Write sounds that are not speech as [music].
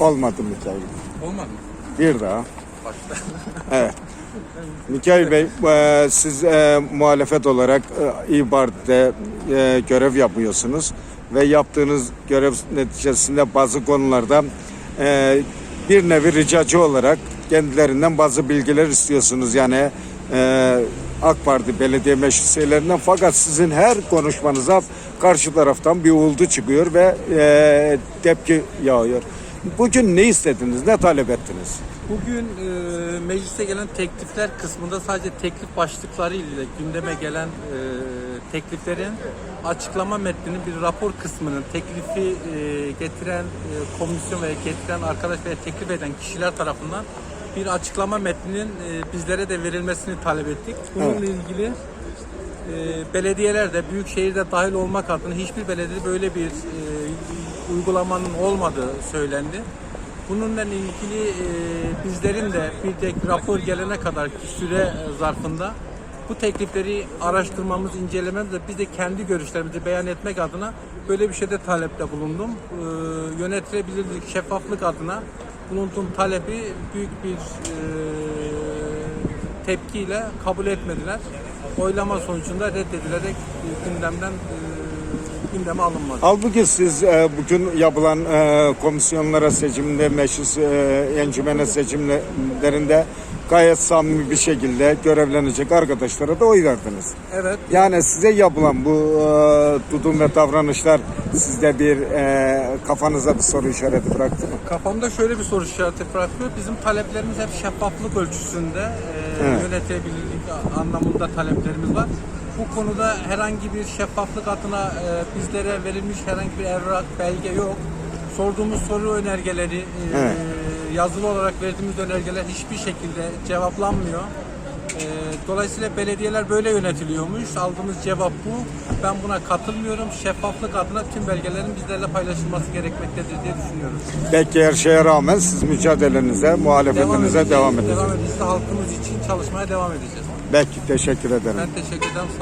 Olmadı Mikail. Olmadı mı? Bir daha. Başta. [laughs] Evet. Mikail Bey, e, siz e, muhalefet olarak e, İYİ Parti'de e, görev yapıyorsunuz ve yaptığınız görev neticesinde bazı konularda e, bir nevi ricacı olarak kendilerinden bazı bilgiler istiyorsunuz. Yani e, AK Parti belediye meclis üyelerinden fakat sizin her konuşmanıza karşı taraftan bir uğuldu çıkıyor ve e, tepki yağıyor. Bugün ne istediniz, ne talep ettiniz? Bugün e, meclise gelen teklifler kısmında sadece teklif başlıkları ile gündeme gelen e, tekliflerin açıklama metninin bir rapor kısmının teklifi e, getiren e, komisyon veya getiren arkadaş veya teklif eden kişiler tarafından bir açıklama metninin e, bizlere de verilmesini talep ettik. Bununla Evet. ilgili e, belediyelerde, büyük şehirde dahil olmak adına hiçbir belediyede böyle bir e, uygulamanın olmadığı söylendi. Bununla ilgili e, bizlerin de bir tek rapor gelene kadar süre e, zarfında bu teklifleri araştırmamız, incelememiz ve biz de kendi görüşlerimizi beyan etmek adına böyle bir şeyde talepte bulundum. E, yönetilebilirlik, şeffaflık adına bulunduğum talebi büyük bir e, tepkiyle kabul etmediler. Oylama sonucunda reddedilerek e, gündemden e, gündeme alınmadı. Halbuki siz e, bugün yapılan e, komisyonlara seçimde, meclis e, encümene seçimlerinde gayet samimi bir şekilde görevlenecek arkadaşlara da oy verdiniz. Evet. Yani size yapılan bu e, tutum ve davranışlar sizde bir e, kafanıza bir soru işareti bıraktı mı? Kafamda şöyle bir soru işareti bırakıyor. Bizim taleplerimiz hep şeffaflık ölçüsünde e, Evet. yönetilebilirlik anlamında taleplerimiz var. Bu konuda herhangi bir şeffaflık adına e, bizlere verilmiş herhangi bir evrak, belge yok. Sorduğumuz soru önergeleri, e, Evet. yazılı olarak verdiğimiz önergeler hiçbir şekilde cevaplanmıyor. E, dolayısıyla belediyeler böyle yönetiliyormuş. Aldığımız cevap bu. Ben buna katılmıyorum. Şeffaflık adına tüm belgelerin bizlerle paylaşılması gerekmektedir diye düşünüyorum. Belki her şeye rağmen siz mücadelenize, muhalefetinize edeceğiz, devam edeceksiniz. Devam edeceğiz. Halkımız için çalışmaya devam edeceğiz. Belki teşekkür ederim. Ben teşekkür ederim. Sağ